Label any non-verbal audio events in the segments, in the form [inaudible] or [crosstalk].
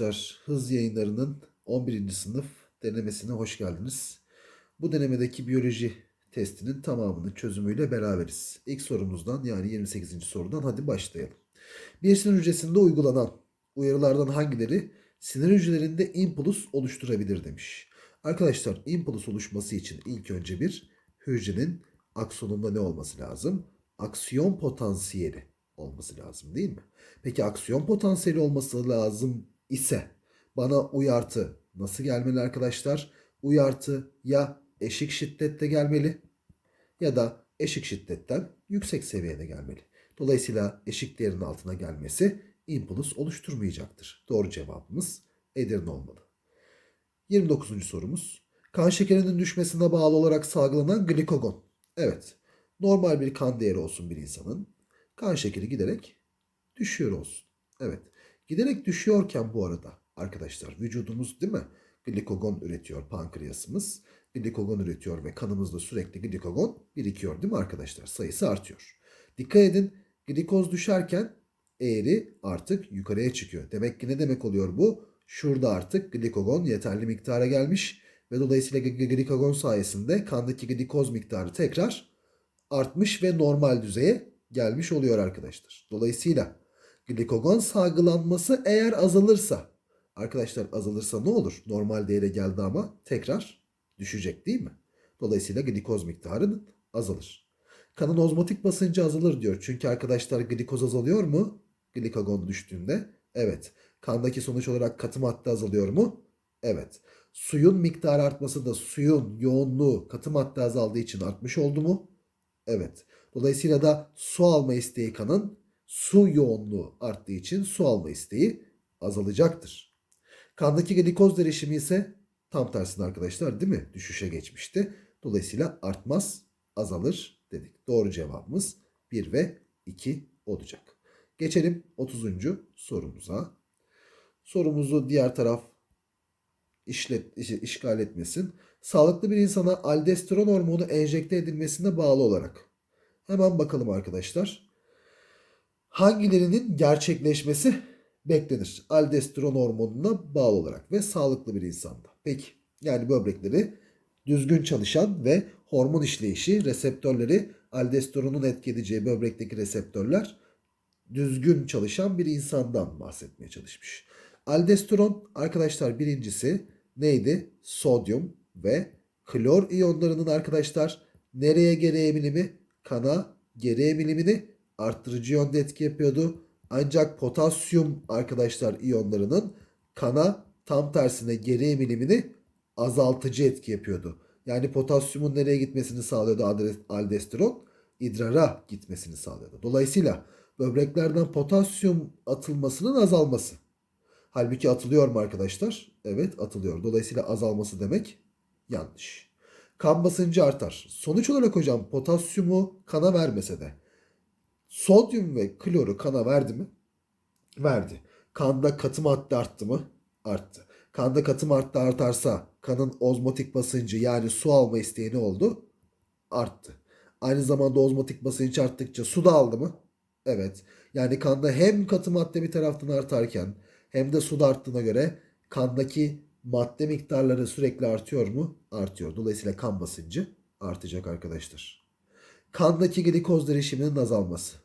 Arkadaşlar hız yayınlarının 11. sınıf denemesine hoş geldiniz. Bu denemedeki biyoloji testinin tamamının çözümüyle beraberiz. İlk sorumuzdan yani 28. sorudan hadi başlayalım. Bir sinir hücresinde uygulanan uyarılardan hangileri sinir hücrelerinde impuls oluşturabilir demiş. Arkadaşlar impuls oluşması için ilk önce bir hücrenin aksonunda ne olması lazım? Aksiyon potansiyeli olması lazım değil mi? Peki aksiyon potansiyeli olması lazım ise bana uyartı nasıl gelmeli arkadaşlar? Uyartı ya eşik şiddette gelmeli ya da eşik şiddetten yüksek seviyede gelmeli. Dolayısıyla eşik değerinin altına gelmesi impuls oluşturmayacaktır. Doğru cevabımız Edirne olmalı. 29. sorumuz. Kan şekerinin düşmesine bağlı olarak salgılanan glikogon. Evet, normal bir kan değeri olsun bir insanın. Kan şekeri giderek düşüyor olsun. Evet, giderek düşüyorken bu arada arkadaşlar vücudumuz değil mi? Glikogon üretiyor pankreasımız. Glikogon üretiyor ve kanımızda sürekli glikogon birikiyor değil mi arkadaşlar? Sayısı artıyor. Dikkat edin glikoz düşerken eğri artık yukarıya çıkıyor. Demek ki ne demek oluyor bu? Şurada artık glikogon yeterli miktara gelmiş ve dolayısıyla glikogon sayesinde kandaki glikoz miktarı tekrar artmış ve normal düzeye gelmiş oluyor arkadaşlar. Dolayısıyla glikogon salgılanması eğer azalırsa arkadaşlar azalırsa ne olur? Normal değere geldi ama tekrar düşecek değil mi? Dolayısıyla glikoz miktarı azalır. Kanın ozmotik basıncı azalır diyor. Çünkü arkadaşlar glikoz azalıyor mu? Glikogon düştüğünde. Evet. Kandaki sonuç olarak katı madde azalıyor mu? Evet. Suyun miktarı artması da suyun yoğunluğu katı madde azaldığı için artmış oldu mu? Evet. Dolayısıyla da su alma isteği kanın su yoğunluğu arttığı için su alma isteği azalacaktır. Kandaki glikoz derişimi ise tam tersine arkadaşlar değil mi? Düşüşe geçmişti. Dolayısıyla artmaz, azalır dedik. Doğru cevabımız 1 ve 2 olacak. Geçelim 30. sorumuza. Sorumuzu diğer taraf işlet, iş- işgal etmesin. Sağlıklı bir insana aldosteron hormonu enjekte edilmesine bağlı olarak. Hemen bakalım arkadaşlar. Hangilerinin gerçekleşmesi beklenir? Aldosteron hormonuna bağlı olarak ve sağlıklı bir insanda. Peki yani böbrekleri düzgün çalışan ve hormon işleyişi reseptörleri aldosteronun etki edeceği böbrekteki reseptörler düzgün çalışan bir insandan bahsetmeye çalışmış. Aldosteron arkadaşlar birincisi neydi? Sodyum ve klor iyonlarının arkadaşlar nereye geri emilimi? Kana geri emilimini arttırıcı yönde etki yapıyordu. Ancak potasyum arkadaşlar iyonlarının kana tam tersine geri emilimini azaltıcı etki yapıyordu. Yani potasyumun nereye gitmesini sağlıyordu aldosteron? idrara gitmesini sağlıyordu. Dolayısıyla böbreklerden potasyum atılmasının azalması. Halbuki atılıyor mu arkadaşlar? Evet atılıyor. Dolayısıyla azalması demek yanlış. Kan basıncı artar. Sonuç olarak hocam potasyumu kana vermese de sodyum ve kloru kana verdi mi? Verdi. Kanda katı madde arttı mı? Arttı. Kanda katı madde artarsa kanın ozmotik basıncı yani su alma isteği ne oldu? Arttı. Aynı zamanda ozmotik basınç arttıkça su da aldı mı? Evet. Yani kanda hem katı madde bir taraftan artarken hem de su da arttığına göre kandaki madde miktarları sürekli artıyor mu? Artıyor. Dolayısıyla kan basıncı artacak arkadaşlar. Kandaki glikoz derişiminin azalması.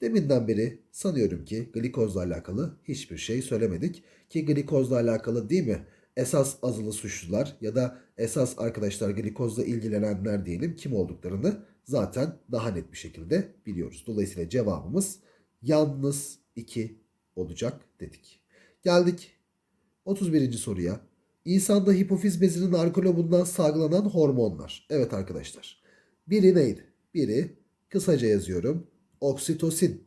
Deminden beri sanıyorum ki glikozla alakalı hiçbir şey söylemedik. Ki glikozla alakalı değil mi? Esas azılı suçlular ya da esas arkadaşlar glikozla ilgilenenler diyelim kim olduklarını zaten daha net bir şekilde biliyoruz. Dolayısıyla cevabımız yalnız 2 olacak dedik. Geldik 31. soruya. İnsanda hipofiz bezinin arka lobundan salgılanan hormonlar. Evet arkadaşlar. Biri neydi? Biri kısaca yazıyorum. Oksitosin.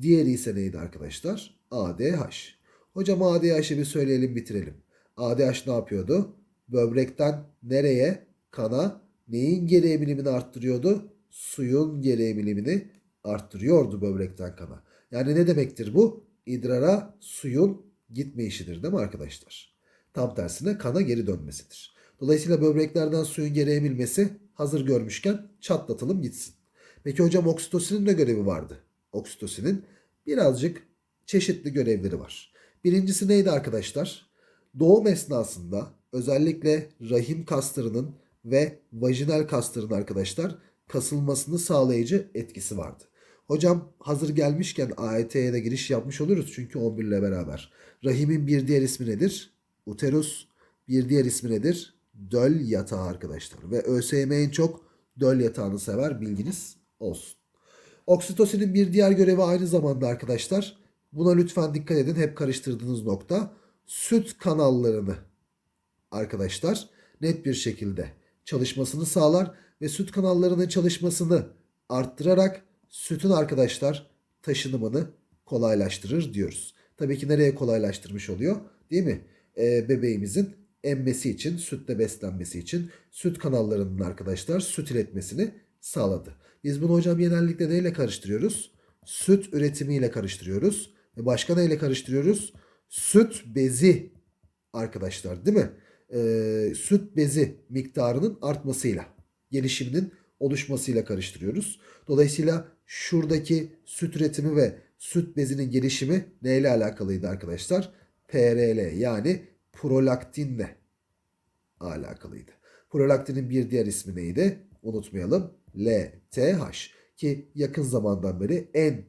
Diğeri ise neydi arkadaşlar? ADH. Hocam ADH'ı bir söyleyelim bitirelim. ADH ne yapıyordu? Böbrekten nereye? Kana. Neyin geri emilimini arttırıyordu? Suyun geri emilimini arttırıyordu böbrekten kana. Yani ne demektir bu? İdrara suyun gitme işidir değil mi arkadaşlar? Tam tersine kana geri dönmesidir. Dolayısıyla böbreklerden suyun geri emilmesi hazır görmüşken çatlatalım gitsin. Peki hocam oksitosinin ne görevi vardı? Oksitosinin birazcık çeşitli görevleri var. Birincisi neydi arkadaşlar? Doğum esnasında özellikle rahim kaslarının ve vajinal kasların arkadaşlar kasılmasını sağlayıcı etkisi vardı. Hocam hazır gelmişken AYT'ye de giriş yapmış oluruz çünkü 11 ile beraber. Rahimin bir diğer ismi nedir? Uterus. Bir diğer ismi nedir? Döl yatağı arkadaşlar. Ve ÖSYM en çok döl yatağını sever bilginiz olsun. Oksitosinin bir diğer görevi aynı zamanda arkadaşlar. Buna lütfen dikkat edin. Hep karıştırdığınız nokta. Süt kanallarını arkadaşlar net bir şekilde çalışmasını sağlar ve süt kanallarının çalışmasını arttırarak sütün arkadaşlar taşınımını kolaylaştırır diyoruz. Tabii ki nereye kolaylaştırmış oluyor? Değil mi? Ee, bebeğimizin emmesi için, sütle beslenmesi için süt kanallarının arkadaşlar süt iletmesini sağladı. Biz bunu hocam genellikle neyle karıştırıyoruz? Süt üretimiyle karıştırıyoruz. Ve başka neyle karıştırıyoruz? Süt bezi arkadaşlar değil mi? Ee, süt bezi miktarının artmasıyla, gelişiminin oluşmasıyla karıştırıyoruz. Dolayısıyla şuradaki süt üretimi ve süt bezinin gelişimi neyle alakalıydı arkadaşlar? PRL yani prolaktinle alakalıydı. Prolaktinin bir diğer ismi neydi? Unutmayalım. LTH ki yakın zamandan beri en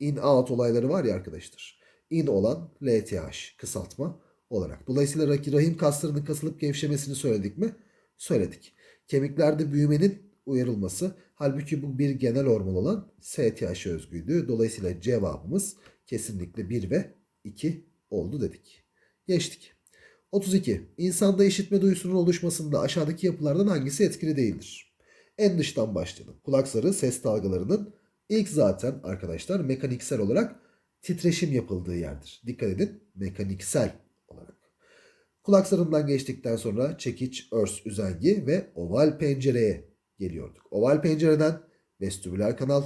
in out olayları var ya arkadaşlar. In olan LTH kısaltma olarak. Dolayısıyla rahim kaslarının kasılıp gevşemesini söyledik mi? Söyledik. Kemiklerde büyümenin uyarılması. Halbuki bu bir genel hormon olan STH özgüydü. Dolayısıyla cevabımız kesinlikle 1 ve 2 oldu dedik. Geçtik. 32. İnsanda işitme duyusunun oluşmasında aşağıdaki yapılardan hangisi etkili değildir? En dıştan başlayalım. Kulak zarı ses dalgalarının ilk zaten arkadaşlar mekaniksel olarak titreşim yapıldığı yerdir. Dikkat edin mekaniksel olarak. Kulak zarından geçtikten sonra çekiç, örs, üzengi ve oval pencereye geliyorduk. Oval pencereden vestibüler kanal,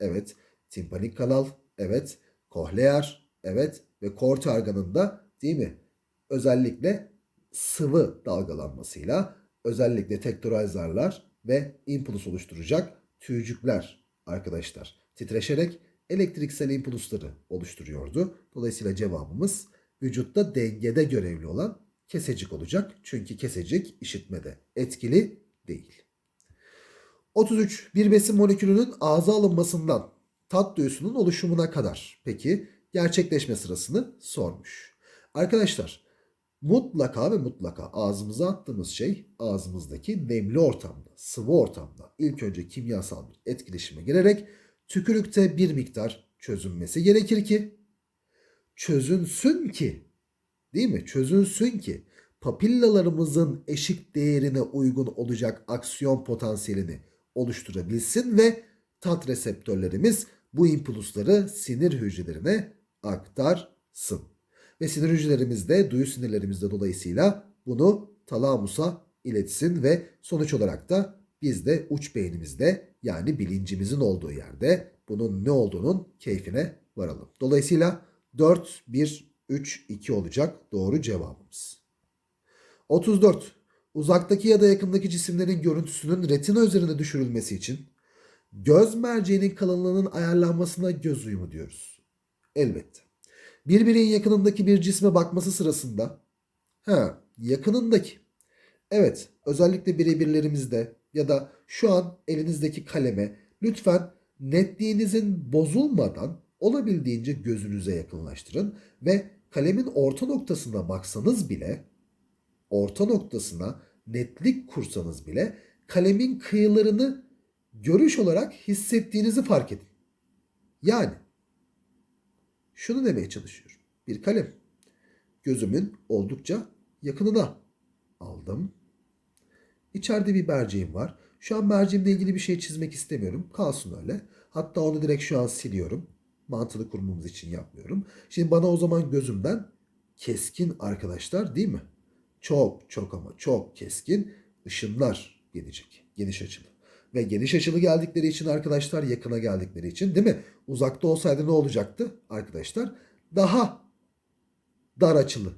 evet, timpanik kanal, evet, kohlear, evet ve kort organında değil mi? Özellikle sıvı dalgalanmasıyla özellikle tektoral ve impuls oluşturacak tüycükler arkadaşlar titreşerek elektriksel impulsları oluşturuyordu. Dolayısıyla cevabımız vücutta dengede görevli olan kesecik olacak. Çünkü kesecik işitmede etkili değil. 33. Bir besin molekülünün ağza alınmasından tat duyusunun oluşumuna kadar peki gerçekleşme sırasını sormuş. Arkadaşlar mutlaka ve mutlaka ağzımıza attığımız şey ağzımızdaki nemli ortamda, sıvı ortamda ilk önce kimyasal bir etkileşime girerek tükürükte bir miktar çözünmesi gerekir ki çözünsün ki değil mi? Çözünsün ki papillalarımızın eşik değerine uygun olacak aksiyon potansiyelini oluşturabilsin ve tat reseptörlerimiz bu impulsları sinir hücrelerine aktarsın. Ve sinir hücrelerimiz de duyu sinirlerimizde dolayısıyla bunu talamusa iletsin ve sonuç olarak da biz de uç beynimizde yani bilincimizin olduğu yerde bunun ne olduğunun keyfine varalım. Dolayısıyla 4, 1, 3, 2 olacak doğru cevabımız. 34. Uzaktaki ya da yakındaki cisimlerin görüntüsünün retina üzerine düşürülmesi için göz merceğinin kalınlığının ayarlanmasına göz uyumu diyoruz. Elbette. Birbirinin yakınındaki bir cisme bakması sırasında ha yakınındaki evet özellikle birebirlerimizde ya da şu an elinizdeki kaleme lütfen netliğinizin bozulmadan olabildiğince gözünüze yakınlaştırın ve kalemin orta noktasına baksanız bile orta noktasına netlik kursanız bile kalemin kıyılarını görüş olarak hissettiğinizi fark edin. Yani şunu demeye çalışıyorum. Bir kalem gözümün oldukça yakınına aldım. İçeride bir merceğim var. Şu an merceğimle ilgili bir şey çizmek istemiyorum. Kalsın öyle. Hatta onu direkt şu an siliyorum. Mantılı kurmamız için yapmıyorum. Şimdi bana o zaman gözümden keskin arkadaşlar değil mi? Çok çok ama çok keskin ışınlar gelecek. Geniş açılı. Ve geniş açılı geldikleri için arkadaşlar yakına geldikleri için değil mi? Uzakta olsaydı ne olacaktı arkadaşlar? Daha dar açılı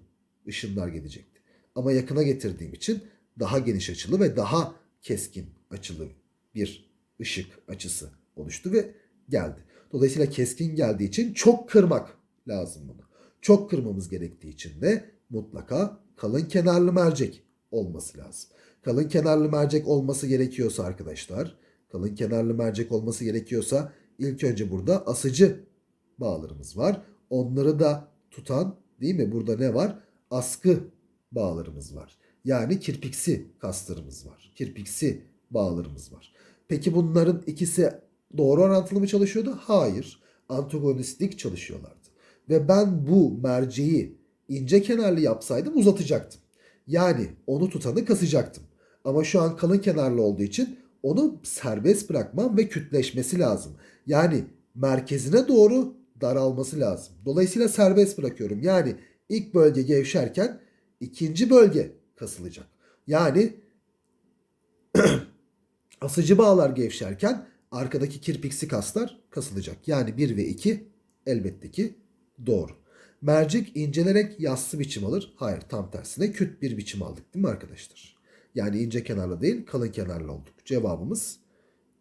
ışınlar gelecekti. Ama yakına getirdiğim için daha geniş açılı ve daha keskin açılı bir ışık açısı oluştu ve geldi. Dolayısıyla keskin geldiği için çok kırmak lazım bunu. Çok kırmamız gerektiği için de mutlaka kalın kenarlı mercek olması lazım. Kalın kenarlı mercek olması gerekiyorsa arkadaşlar, kalın kenarlı mercek olması gerekiyorsa ilk önce burada asıcı bağlarımız var. Onları da tutan değil mi? Burada ne var? Askı bağlarımız var. Yani kirpiksi kaslarımız var. Kirpiksi bağlarımız var. Peki bunların ikisi doğru orantılı mı çalışıyordu? Hayır. Antagonistik çalışıyorlardı. Ve ben bu merceği ince kenarlı yapsaydım uzatacaktım. Yani onu tutanı kasacaktım. Ama şu an kalın kenarlı olduğu için onu serbest bırakmam ve kütleşmesi lazım. Yani merkezine doğru daralması lazım. Dolayısıyla serbest bırakıyorum. Yani ilk bölge gevşerken ikinci bölge kasılacak. Yani [clears throat] asıcı bağlar gevşerken arkadaki kirpiksi kaslar kasılacak. Yani 1 ve 2 elbette ki doğru. Mercek incelerek yassı biçim alır. Hayır tam tersine küt bir biçim aldık değil mi arkadaşlar? Yani ince kenarlı değil kalın kenarlı olduk. Cevabımız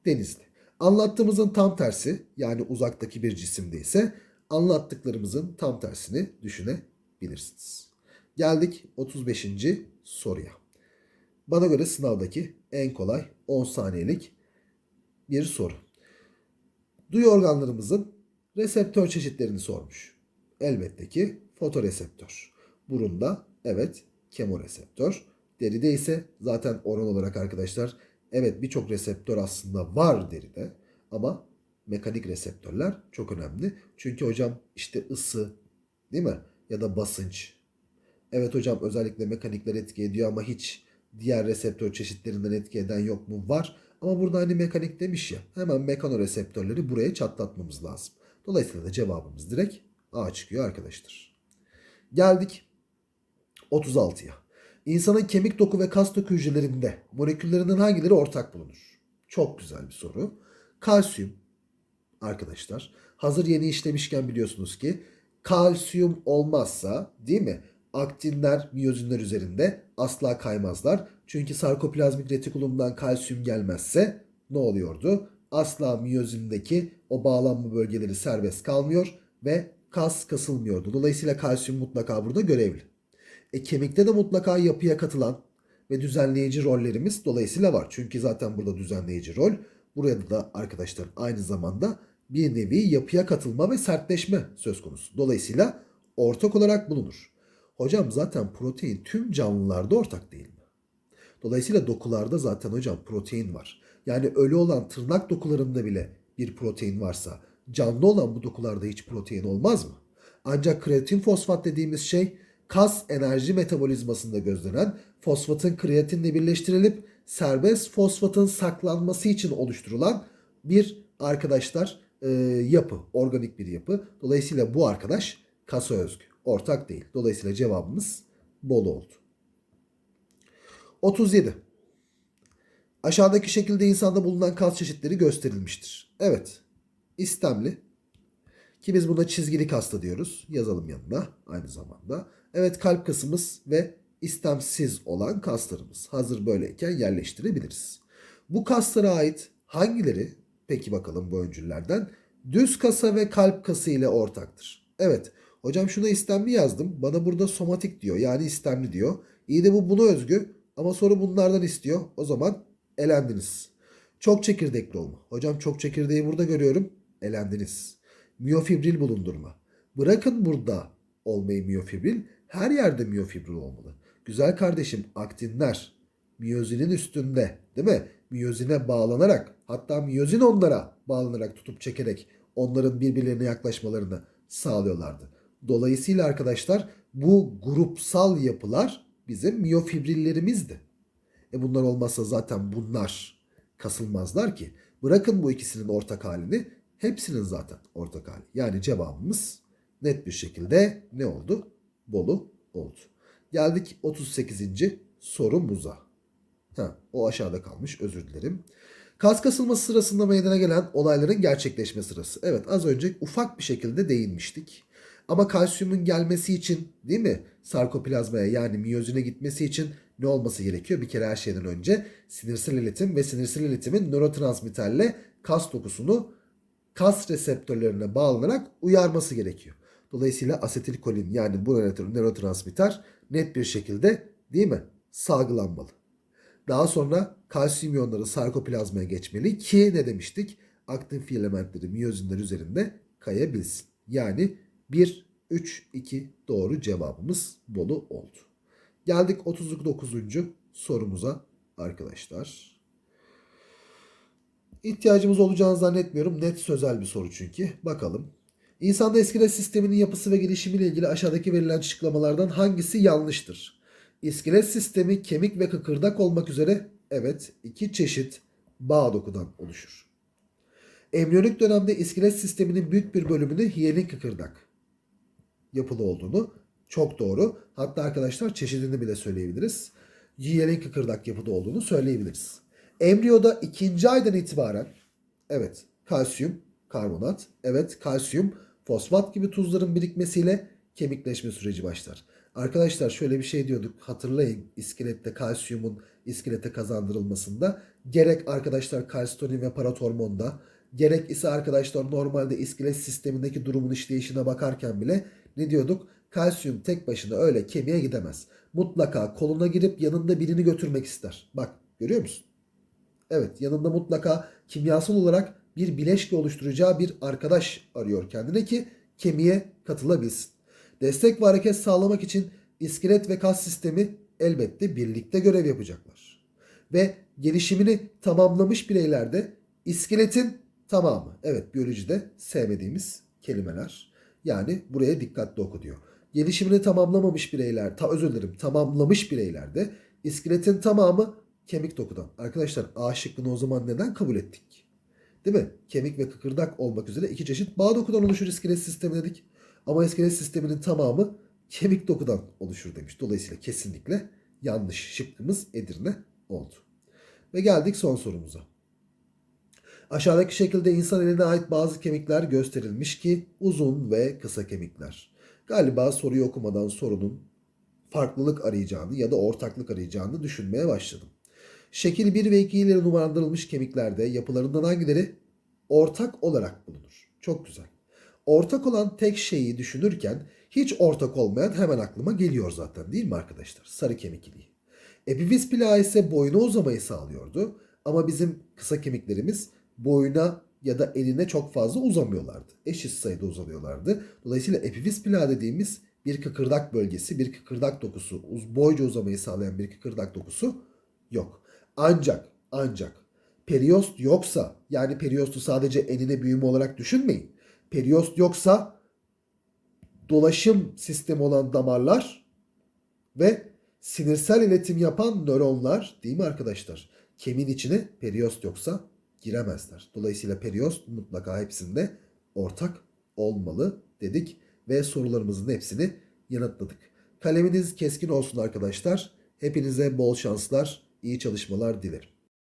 denizli. Anlattığımızın tam tersi yani uzaktaki bir cisimde ise anlattıklarımızın tam tersini düşünebilirsiniz. Geldik 35. soruya. Bana göre sınavdaki en kolay 10 saniyelik bir soru. Duyu organlarımızın reseptör çeşitlerini sormuş. Elbette ki fotoreseptör. Burunda evet kemoreseptör. Deride ise zaten oran olarak arkadaşlar evet birçok reseptör aslında var deride ama mekanik reseptörler çok önemli. Çünkü hocam işte ısı değil mi? Ya da basınç. Evet hocam özellikle mekanikler etki ediyor ama hiç diğer reseptör çeşitlerinden etki eden yok mu? Var. Ama burada hani mekanik demiş ya hemen mekanoreseptörleri buraya çatlatmamız lazım. Dolayısıyla da cevabımız direkt A çıkıyor arkadaşlar. Geldik 36'ya. İnsanın kemik doku ve kas doku hücrelerinde moleküllerinin hangileri ortak bulunur? Çok güzel bir soru. Kalsiyum arkadaşlar. Hazır yeni işlemişken biliyorsunuz ki kalsiyum olmazsa değil mi? Aktinler miyozinler üzerinde asla kaymazlar. Çünkü sarkoplazmik retikulumdan kalsiyum gelmezse ne oluyordu? Asla miyozindeki o bağlanma bölgeleri serbest kalmıyor ve kas kasılmıyordu. Dolayısıyla kalsiyum mutlaka burada görevli. E, kemikte de mutlaka yapıya katılan ve düzenleyici rollerimiz dolayısıyla var. Çünkü zaten burada düzenleyici rol. Burada da arkadaşlar aynı zamanda bir nevi yapıya katılma ve sertleşme söz konusu. Dolayısıyla ortak olarak bulunur. Hocam zaten protein tüm canlılarda ortak değil mi? Dolayısıyla dokularda zaten hocam protein var. Yani ölü olan tırnak dokularında bile bir protein varsa canlı olan bu dokularda hiç protein olmaz mı? Ancak kreatin fosfat dediğimiz şey kas enerji metabolizmasında gözlenen fosfatın kreatinle birleştirilip serbest fosfatın saklanması için oluşturulan bir arkadaşlar e, yapı, organik bir yapı. Dolayısıyla bu arkadaş kasa özgü, ortak değil. Dolayısıyla cevabımız bol oldu. 37. Aşağıdaki şekilde insanda bulunan kas çeşitleri gösterilmiştir. Evet. istemli ki biz buna çizgili kasta diyoruz. Yazalım yanına aynı zamanda. Evet kalp kasımız ve istemsiz olan kaslarımız. Hazır böyleyken yerleştirebiliriz. Bu kaslara ait hangileri peki bakalım bu öncüllerden düz kasa ve kalp kası ile ortaktır? Evet hocam şuna istemli yazdım. Bana burada somatik diyor yani istemli diyor. İyi de bu buna özgü ama soru bunlardan istiyor. O zaman elendiniz. Çok çekirdekli olma. Hocam çok çekirdeği burada görüyorum. Elendiniz. Miyofibril bulundurma. Bırakın burada olmayı miyofibril. Her yerde miyofibril olmalı. Güzel kardeşim aktinler miyozinin üstünde değil mi? Miyozine bağlanarak hatta miyozin onlara bağlanarak tutup çekerek onların birbirlerine yaklaşmalarını sağlıyorlardı. Dolayısıyla arkadaşlar bu grupsal yapılar bizim miyofibrillerimizdi. E bunlar olmazsa zaten bunlar kasılmazlar ki. Bırakın bu ikisinin ortak halini hepsinin zaten ortak hali. Yani cevabımız net bir şekilde ne oldu? Bolu oldu. Geldik 38. sorumuza. Ha, o aşağıda kalmış özür dilerim. Kas kasılması sırasında meydana gelen olayların gerçekleşme sırası. Evet az önce ufak bir şekilde değinmiştik. Ama kalsiyumun gelmesi için değil mi? Sarkoplazmaya yani miyozine gitmesi için ne olması gerekiyor? Bir kere her şeyden önce sinirsel iletim ve sinirsel iletimin nörotransmitterle kas dokusunu kas reseptörlerine bağlanarak uyarması gerekiyor. Dolayısıyla asetilkolin yani bu nöro- nörotransmitter net bir şekilde değil mi? Salgılanmalı. Daha sonra kalsiyum iyonları sarkoplazmaya geçmeli ki ne demiştik? Aktin filamentleri miyozinler üzerinde kayabilsin. Yani 1, 3, 2 doğru cevabımız Bolu oldu. Geldik 39. sorumuza arkadaşlar. İhtiyacımız olacağını zannetmiyorum. Net sözel bir soru çünkü. Bakalım. İnsanda iskelet sisteminin yapısı ve gelişimiyle ilgili aşağıdaki verilen açıklamalardan hangisi yanlıştır? İskelet sistemi kemik ve kıkırdak olmak üzere evet iki çeşit bağ dokudan oluşur. Embriyonik dönemde iskelet sisteminin büyük bir bölümünü hiyelin kıkırdak yapılı olduğunu çok doğru. Hatta arkadaşlar çeşidini bile söyleyebiliriz. Hiyelin kıkırdak yapıda olduğunu söyleyebiliriz. Embriyoda ikinci aydan itibaren evet kalsiyum karbonat, evet kalsiyum fosfat gibi tuzların birikmesiyle kemikleşme süreci başlar. Arkadaşlar şöyle bir şey diyorduk hatırlayın iskelette kalsiyumun iskelete kazandırılmasında gerek arkadaşlar kalsitonin ve paratormonda gerek ise arkadaşlar normalde iskelet sistemindeki durumun işleyişine bakarken bile ne diyorduk? Kalsiyum tek başına öyle kemiğe gidemez. Mutlaka koluna girip yanında birini götürmek ister. Bak görüyor musun? Evet yanında mutlaka kimyasal olarak bir bileşke oluşturacağı bir arkadaş arıyor kendine ki kemiğe katılabilsin. Destek ve hareket sağlamak için iskelet ve kas sistemi elbette birlikte görev yapacaklar. Ve gelişimini tamamlamış bireylerde iskeletin tamamı, evet biyolojide sevmediğimiz kelimeler. Yani buraya dikkatli oku diyor. Gelişimini tamamlamamış bireyler, ta özür dilerim tamamlamış bireylerde iskeletin tamamı kemik dokudan. Arkadaşlar A şıkkını o zaman neden kabul ettik? Değil mi? Kemik ve kıkırdak olmak üzere iki çeşit bağ dokudan oluşur iskelet sistemi dedik. Ama iskelet sisteminin tamamı kemik dokudan oluşur demiş. Dolayısıyla kesinlikle yanlış şıkkımız Edirne oldu. Ve geldik son sorumuza. Aşağıdaki şekilde insan eline ait bazı kemikler gösterilmiş ki uzun ve kısa kemikler. Galiba soruyu okumadan sorunun farklılık arayacağını ya da ortaklık arayacağını düşünmeye başladım. Şekil 1 ve 2 ile numaralandırılmış kemiklerde yapılarından hangileri ortak olarak bulunur? Çok güzel. Ortak olan tek şeyi düşünürken hiç ortak olmayan hemen aklıma geliyor zaten değil mi arkadaşlar? Sarı kemik iliği. Plağı ise boyuna uzamayı sağlıyordu. Ama bizim kısa kemiklerimiz boyuna ya da eline çok fazla uzamıyorlardı. Eşit sayıda uzanıyorlardı. Dolayısıyla epifiz plağı dediğimiz bir kıkırdak bölgesi, bir kıkırdak dokusu, boyca uzamayı sağlayan bir kıkırdak dokusu yok. Ancak, ancak periost yoksa, yani periostu sadece enine büyüme olarak düşünmeyin. Periost yoksa dolaşım sistemi olan damarlar ve sinirsel iletim yapan nöronlar değil mi arkadaşlar? Kemiğin içine periost yoksa giremezler. Dolayısıyla periost mutlaka hepsinde ortak olmalı dedik ve sorularımızın hepsini yanıtladık. Kaleminiz keskin olsun arkadaşlar. Hepinize bol şanslar, iyi çalışmalar dilerim.